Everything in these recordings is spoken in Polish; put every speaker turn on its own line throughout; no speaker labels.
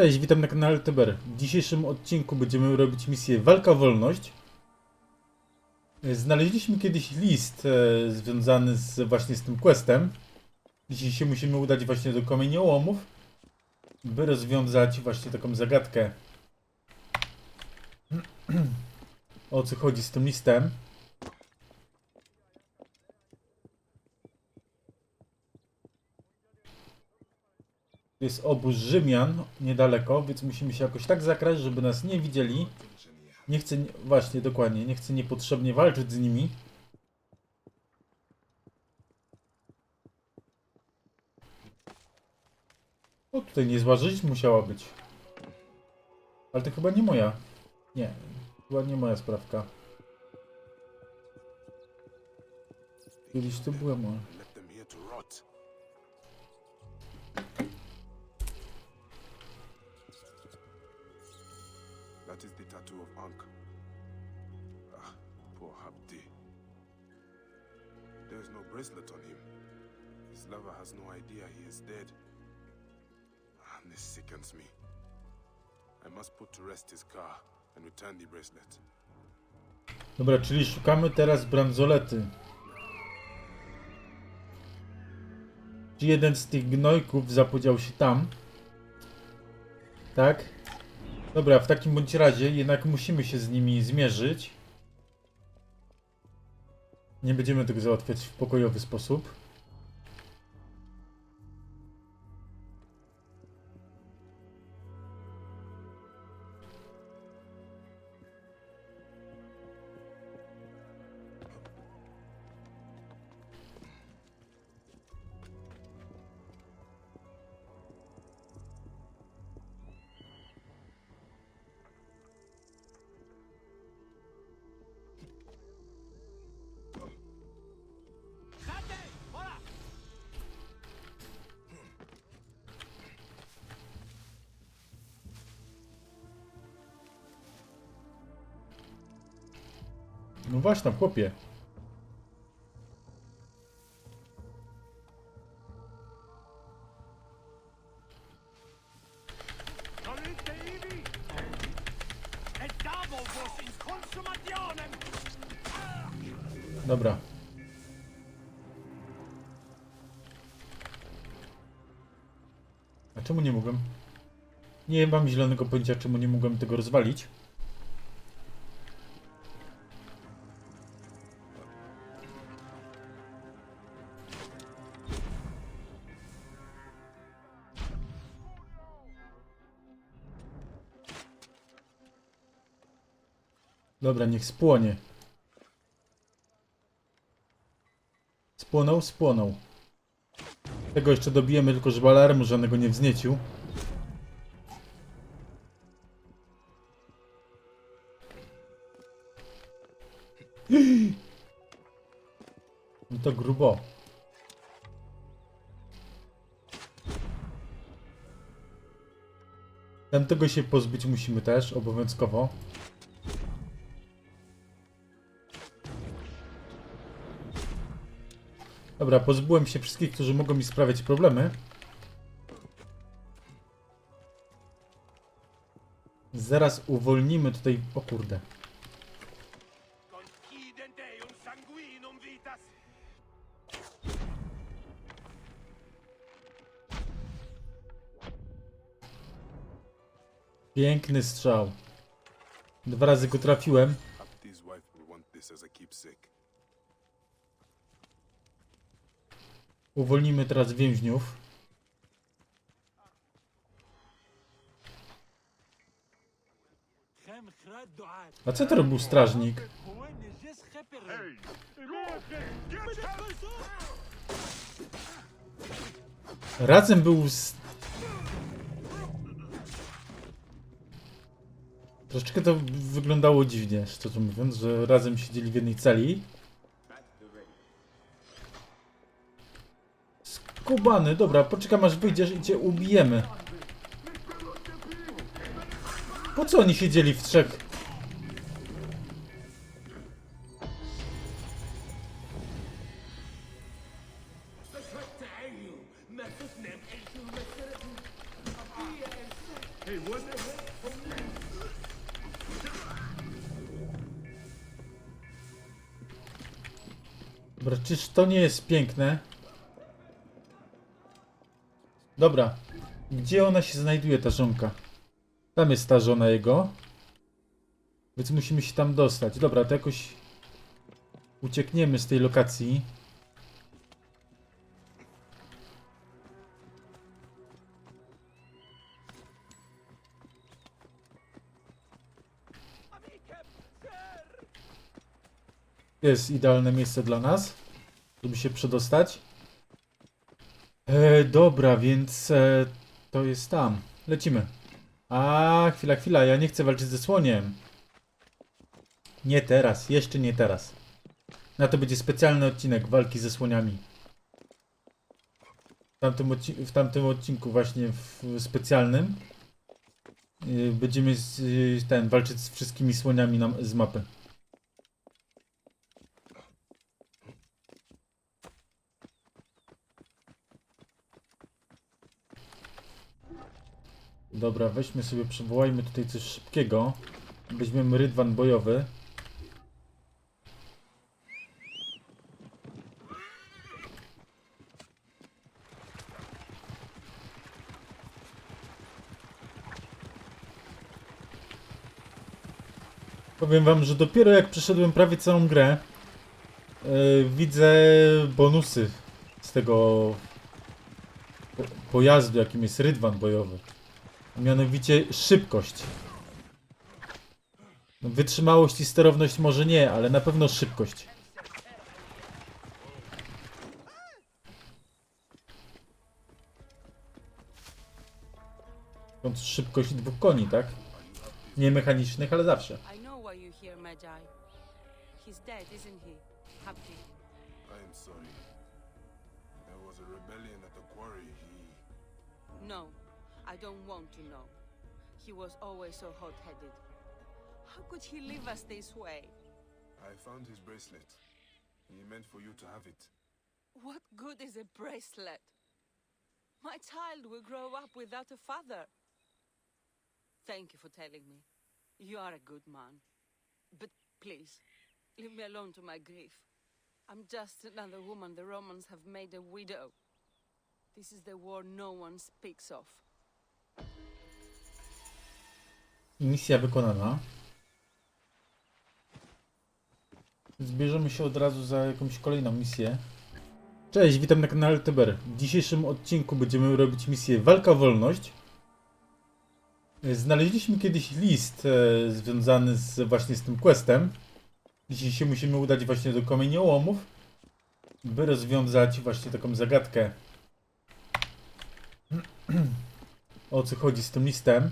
Cześć, witam na kanale Teber. W dzisiejszym odcinku będziemy robić misję Walka Wolność. E, Znaleźliśmy kiedyś list e, związany z, właśnie z tym questem. Dzisiaj się musimy udać właśnie do kamieniołomów, by rozwiązać właśnie taką zagadkę. O co chodzi z tym listem? Tu jest obóz Rzymian niedaleko, więc musimy się jakoś tak zakraść, żeby nas nie widzieli. Nie chcę, nie- właśnie, dokładnie, nie chcę niepotrzebnie walczyć z nimi. O, tutaj niezła rzecz musiała być. Ale to chyba nie moja. Nie, chyba nie moja sprawka. Kiedyś to była moja.
Tattoo of Ankh. Ah, poor Habdi. There is no bracelet on him. His lover has no idea he is dead. Ah, this sickens me. I must put to rest his car and return the bracelet.
Dobra, czyli szukamy teraz bransolety. Czy jeden z tych gnojków zapodział się tam? Tak? Dobra, w takim bądź razie jednak musimy się z nimi zmierzyć. Nie będziemy tego załatwiać w pokojowy sposób. No właśnie, chłopie.
E in consumationem!
Dobra. A czemu nie mogłem? Nie mam zielonego pojęcia, czemu nie mogłem tego rozwalić. Dobra, niech spłonie. Spłonął, spłonął. Tego jeszcze dobijemy, tylko żeby alarmu żadnego nie wzniecił. No to grubo. Tamtego się pozbyć musimy też, obowiązkowo. Dobra, pozbyłem się wszystkich, którzy mogą mi sprawiać problemy. Zaraz uwolnimy tutaj... O kurde. Piękny strzał. Dwa razy go trafiłem. Uwolnimy teraz więźniów. A co to robił strażnik? Razem był z... Troszeczkę to wyglądało dziwnie, szczerze mówiąc, że razem siedzieli w jednej celi. Skubany, dobra, poczekam aż wyjdziesz i cię ubijemy. Po co oni siedzieli w trzech? Dobra, czyż to nie jest piękne? Dobra. Gdzie ona się znajduje, ta żonka? Tam jest ta żona jego. Więc musimy się tam dostać. Dobra, to jakoś uciekniemy z tej lokacji. Jest idealne miejsce dla nas, żeby się przedostać. E, dobra, więc e, to jest tam. Lecimy. A, chwila, chwila, ja nie chcę walczyć ze słoniem. Nie teraz, jeszcze nie teraz. Na to będzie specjalny odcinek walki ze słoniami. W tamtym, w tamtym odcinku właśnie w specjalnym y, będziemy z, y, ten, walczyć z wszystkimi słoniami na, z mapy. Dobra, weźmy sobie, przywołajmy tutaj coś szybkiego. Weźmiemy rydwan bojowy. Powiem wam, że dopiero jak przeszedłem prawie całą grę, yy, widzę bonusy z tego po- pojazdu, jakim jest rydwan bojowy. Mianowicie szybkość. No, wytrzymałość i sterowność może nie, ale na pewno szybkość. Stąd szybkość dwóch koni, tak? Nie mechanicznych, ale zawsze.
I know why you're here, Magi. He's dead, isn't he? Happy.
I am sorry. There was a rebellion at the quarry. He.
No, I don't want to know. He was always so hot-headed. How could he leave us this way?
I found his bracelet. He meant for you to have it.
What good is a bracelet? My child will grow up without a father. Thank you for telling me. You are a good man. But please, leave me alone to my grief. I'm just another woman the Romans have made a widow. This is the war no one speaks of.
Misja wykonana. Zbierzemy się od razu za jakąś kolejną misję. Cześć, witam na kanale Teber. W dzisiejszym odcinku będziemy robić misję Walka o Wolność. Znaleźliśmy kiedyś list e, związany z, właśnie z tym questem. Dzisiaj się musimy udać właśnie do kamieniołomów, by rozwiązać właśnie taką zagadkę. o co chodzi z tym listem.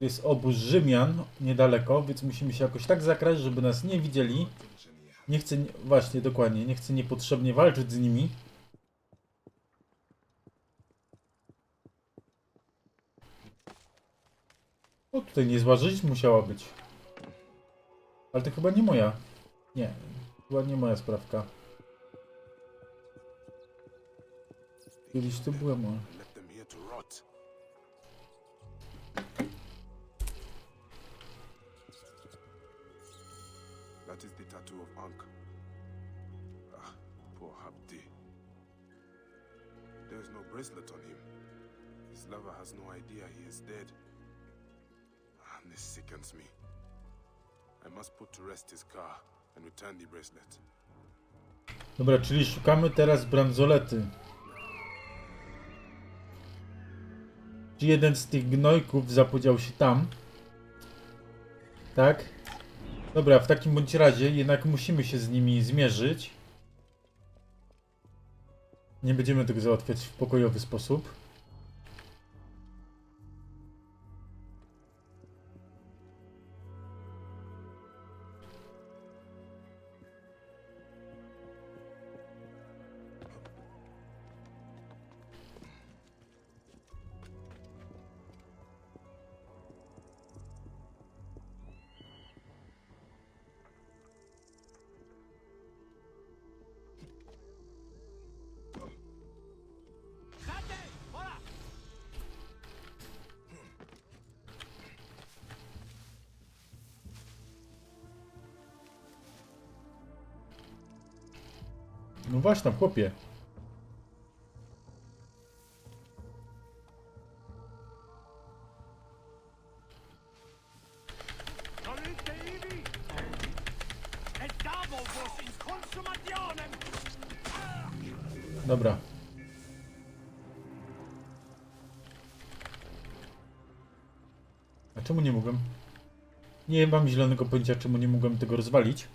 Tu jest obóz Rzymian niedaleko, więc musimy się jakoś tak zakraść, żeby nas nie widzieli. Nie chcę, nie- właśnie, dokładnie, nie chcę niepotrzebnie walczyć z nimi. O, tutaj niezła rzecz musiała być. Ale to chyba nie moja. Nie, chyba nie moja sprawka. Kiedyś to była moja.
Tattoo of Ankh. Ah, poor Habdi. There is no bracelet on him. His lover has no idea he is dead. And this sickens me. I must put to rest his car and return the bracelet.
Dobra, czyli szukamy teraz bransolety. Czy jeden z tych gnojków zapodział się tam? Tak? Dobra, w takim bądź razie jednak musimy się z nimi zmierzyć. Nie będziemy tego załatwiać w pokojowy sposób. No właśnie, chłopie.
In consumationem!
Dobra. A czemu nie mogłem? Nie mam zielonego pojęcia, czemu nie mogłem tego rozwalić.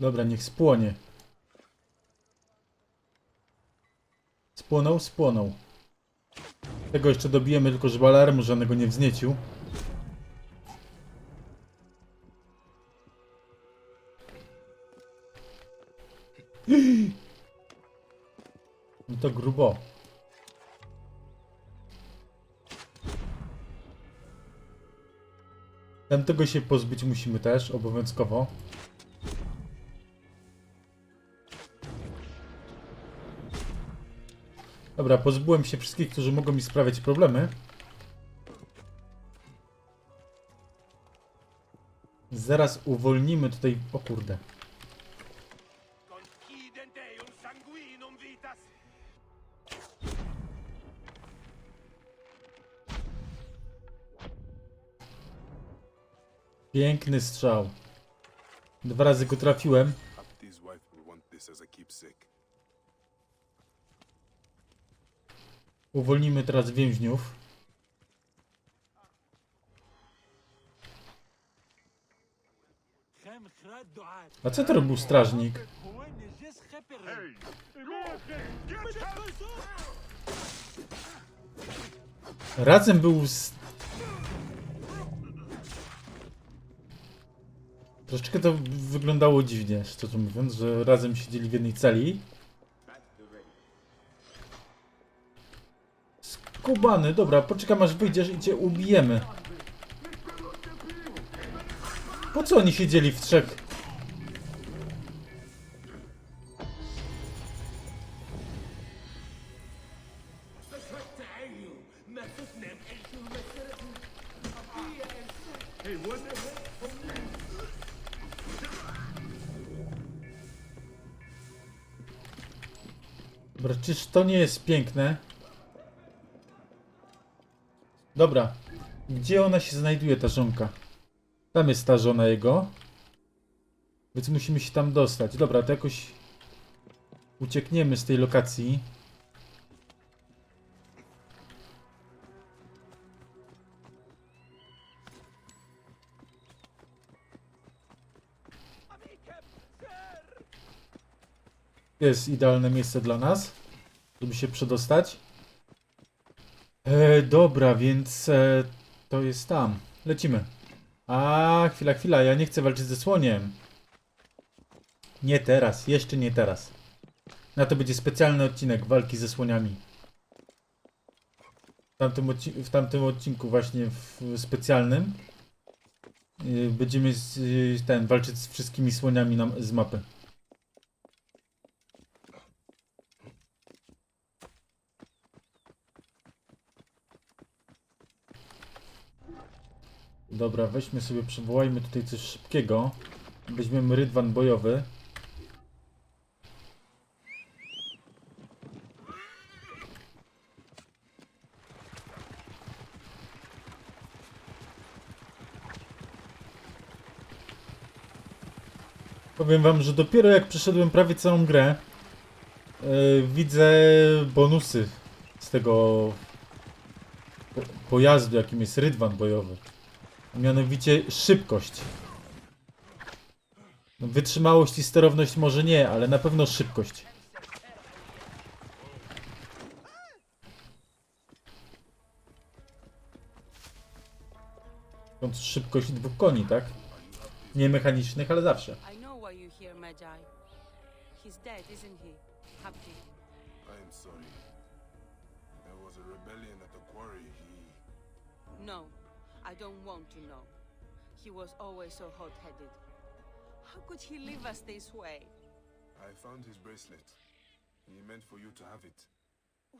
Dobra, niech spłonie. Spłonął, spłonął. Tego jeszcze dobijemy, tylko żeby alarmu żadnego nie wzniecił. No to grubo. Tamtego się pozbyć musimy też, obowiązkowo. Dobra, pozbyłem się wszystkich, którzy mogą mi sprawiać problemy. Zaraz uwolnimy tutaj... O kurde. Piękny strzał. Dwa razy go trafiłem. Uwolnimy teraz więźniów. A co to robił strażnik? Razem był z... Troszeczkę to wyglądało dziwnie, szczerze mówiąc, że razem siedzieli w jednej celi. Skubany, dobra, poczekam aż wyjdziesz i cię ubijemy. Po co oni siedzieli w trzech? Dobra, czyż to nie jest piękne? Dobra. Gdzie ona się znajduje, ta żonka? Tam jest ta żona jego. Więc musimy się tam dostać. Dobra, to jakoś uciekniemy z tej lokacji. Jest idealne miejsce dla nas, żeby się przedostać. Dobra, więc e, to jest tam. Lecimy. A, chwila, chwila, ja nie chcę walczyć ze słoniem. Nie teraz, jeszcze nie teraz. Na to będzie specjalny odcinek walki ze słoniami. W tamtym, w tamtym odcinku właśnie w specjalnym y, będziemy z, y, ten, walczyć z wszystkimi słoniami na, z mapy. Dobra, weźmy sobie, przywołajmy tutaj coś szybkiego. Weźmiemy rydwan bojowy. Powiem wam, że dopiero jak przeszedłem prawie całą grę, yy, widzę bonusy z tego po pojazdu, jakim jest rydwan bojowy. Mianowicie szybkość. No, wytrzymałość i sterowność może nie, ale na pewno szybkość. Stąd szybkość dwóch koni, tak? Nie mechanicznych, ale zawsze.
I know why you're here, Magi. He's dead, isn't he? Habdi.
I am sorry. There was a rebellion at the quarry. He.
No, I don't want to know. He was always so hot-headed. How could he leave us this way?
I found his bracelet. He meant for you to have it.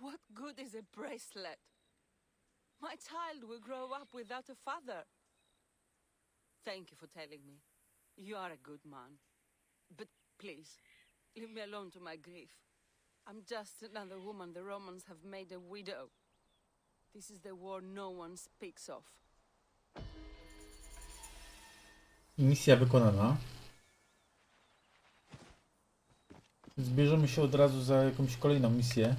What good is a bracelet? My child will grow up without a father. Thank you for telling me. You are a good man. But please, leave me alone to my grief. I'm just another woman the Romans have made a widow. This is the war no one speaks of.
Misja wykonana. Zbierzemy się od razu za jakąś kolejną misję.